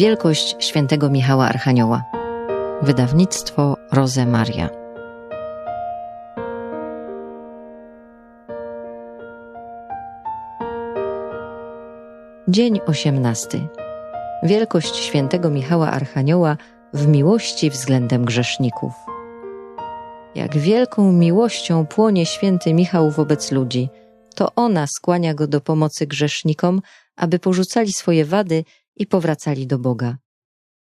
Wielkość świętego Michała Archanioła. Wydawnictwo Roze Maria. Dzień osiemnasty. Wielkość świętego Michała Archanioła w miłości względem grzeszników. Jak wielką miłością płonie święty Michał wobec ludzi, to ona skłania go do pomocy grzesznikom, aby porzucali swoje wady i powracali do Boga.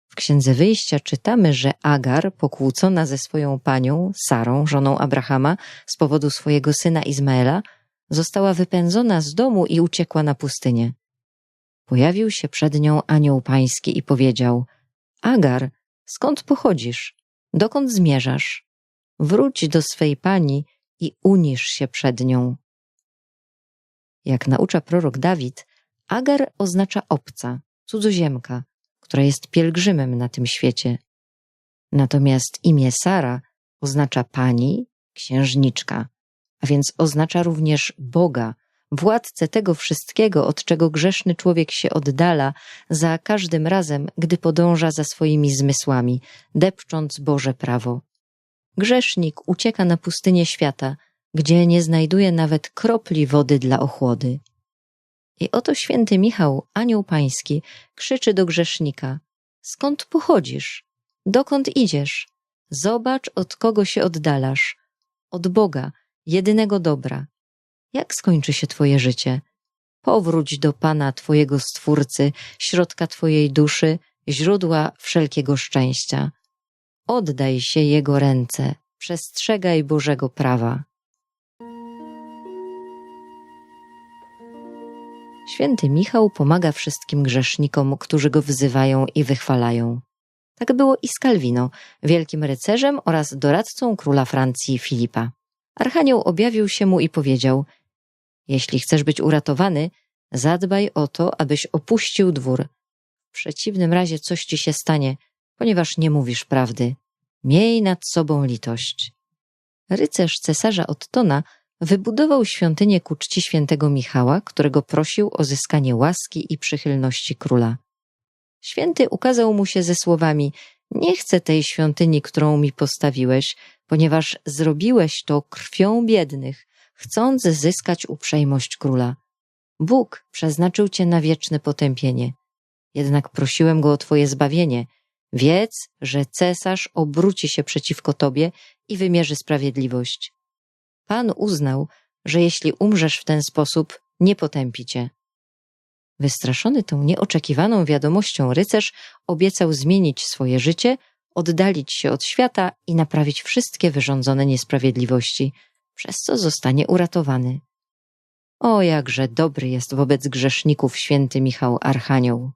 W Księdze Wyjścia czytamy, że Agar, pokłócona ze swoją panią, Sarą, żoną Abrahama, z powodu swojego syna Izmaela, została wypędzona z domu i uciekła na pustynię. Pojawił się przed nią anioł pański i powiedział: Agar, skąd pochodzisz? Dokąd zmierzasz? Wróć do swej pani i unisz się przed nią. Jak naucza prorok Dawid, Agar oznacza obca, cudzoziemka, która jest pielgrzymem na tym świecie. Natomiast imię Sara oznacza pani, księżniczka, a więc oznacza również Boga, władcę tego wszystkiego, od czego grzeszny człowiek się oddala za każdym razem, gdy podąża za swoimi zmysłami, depcząc Boże prawo. Grzesznik ucieka na pustynię świata, gdzie nie znajduje nawet kropli wody dla ochłody. I oto święty Michał, anioł pański, krzyczy do grzesznika: Skąd pochodzisz? Dokąd idziesz? Zobacz, od kogo się oddalasz. Od Boga, jedynego dobra. Jak skończy się Twoje życie? Powróć do Pana Twojego Stwórcy, środka Twojej duszy, źródła wszelkiego szczęścia. Oddaj się Jego ręce, przestrzegaj Bożego prawa. Święty Michał pomaga wszystkim grzesznikom, którzy go wzywają i wychwalają. Tak było i z Calvino, wielkim rycerzem oraz doradcą króla Francji Filipa. Archanioł objawił się mu i powiedział: Jeśli chcesz być uratowany, zadbaj o to, abyś opuścił dwór. W przeciwnym razie coś ci się stanie, ponieważ nie mówisz prawdy. Miej nad sobą litość. Rycerz cesarza Ottona wybudował świątynię ku czci świętego Michała, którego prosił o zyskanie łaski i przychylności króla. Święty ukazał mu się ze słowami: Nie chcę tej świątyni, którą mi postawiłeś, ponieważ zrobiłeś to krwią biednych, chcąc zyskać uprzejmość króla. Bóg przeznaczył cię na wieczne potępienie. Jednak prosiłem go o twoje zbawienie. Wiedz, że cesarz obróci się przeciwko tobie i wymierzy sprawiedliwość. Pan uznał, że jeśli umrzesz w ten sposób, nie potępi cię. Wystraszony tą nieoczekiwaną wiadomością rycerz obiecał zmienić swoje życie, oddalić się od świata i naprawić wszystkie wyrządzone niesprawiedliwości, przez co zostanie uratowany. O, jakże dobry jest wobec grzeszników święty Michał Archanioł.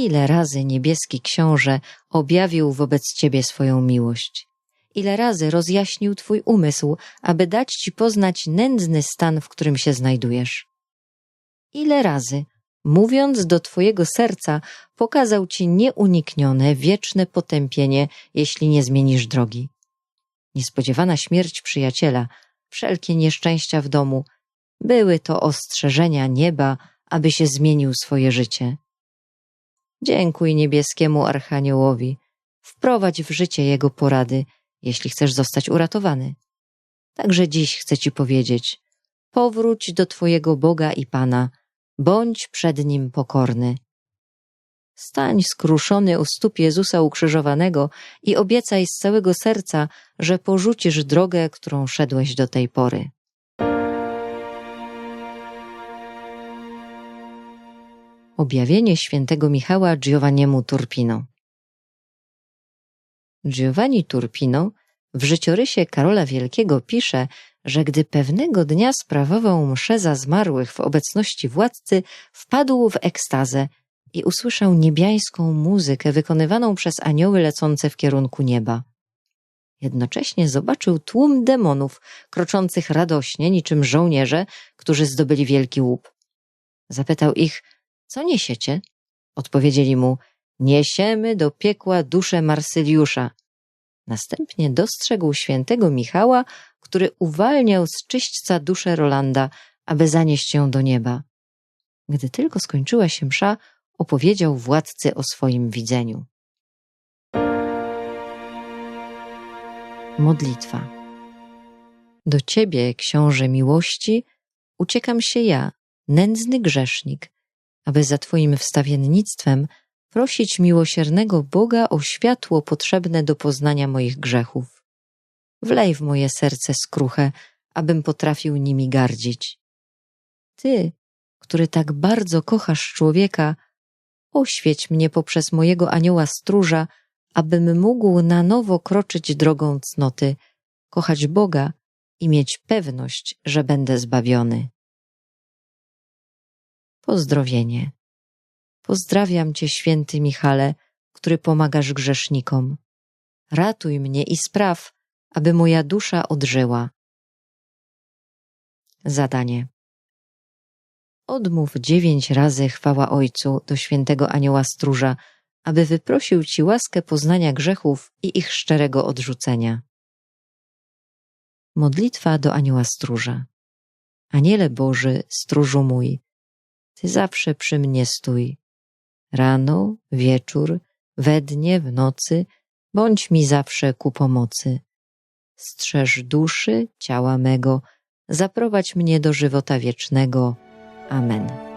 Ile razy niebieski książę objawił wobec ciebie swoją miłość? Ile razy rozjaśnił twój umysł, aby dać ci poznać nędzny stan, w którym się znajdujesz? Ile razy, mówiąc do twojego serca, pokazał ci nieuniknione, wieczne potępienie, jeśli nie zmienisz drogi? Niespodziewana śmierć przyjaciela, wszelkie nieszczęścia w domu, były to ostrzeżenia nieba, aby się zmienił swoje życie. Dziękuj niebieskiemu archaniołowi. Wprowadź w życie jego porady, jeśli chcesz zostać uratowany. Także dziś chcę ci powiedzieć: powróć do twojego Boga i Pana, bądź przed nim pokorny. Stań skruszony u stóp Jezusa ukrzyżowanego i obiecaj z całego serca, że porzucisz drogę, którą szedłeś do tej pory. Objawienie świętego Michała Giovanniemu Turpino Giovanni Turpino w życiorysie Karola Wielkiego pisze, że gdy pewnego dnia sprawował mszę za zmarłych w obecności władcy, wpadł w ekstazę i usłyszał niebiańską muzykę wykonywaną przez anioły lecące w kierunku nieba. Jednocześnie zobaczył tłum demonów, kroczących radośnie niczym żołnierze, którzy zdobyli wielki łup. Zapytał ich, co niesiecie? Odpowiedzieli mu, niesiemy do piekła duszę Marsyliusza. Następnie dostrzegł świętego Michała, który uwalniał z czyśćca duszę Rolanda, aby zanieść ją do nieba. Gdy tylko skończyła się msza, opowiedział władcy o swoim widzeniu. Modlitwa. Do Ciebie, Książę miłości, uciekam się ja, nędzny grzesznik, aby za Twoim wstawiennictwem prosić miłosiernego Boga o światło potrzebne do poznania moich grzechów. Wlej w moje serce skruchę, abym potrafił nimi gardzić. Ty, który tak bardzo kochasz człowieka, oświeć mnie poprzez mojego anioła stróża, abym mógł na nowo kroczyć drogą cnoty, kochać Boga i mieć pewność, że będę zbawiony. Pozdrowienie. Pozdrawiam Cię, święty Michale, który pomagasz grzesznikom. Ratuj mnie i spraw, aby moja dusza odżyła. Zadanie. Odmów dziewięć razy chwała Ojcu do świętego anioła stróża, aby wyprosił Ci łaskę poznania grzechów i ich szczerego odrzucenia. Modlitwa do anioła stróża. Aniele Boży, stróżu mój, Ty zawsze przy mnie stój. Rano, wieczór, we dnie, w nocy, bądź mi zawsze ku pomocy. Strzeż duszy, ciała mego, zaprowadź mnie do żywota wiecznego. Amen.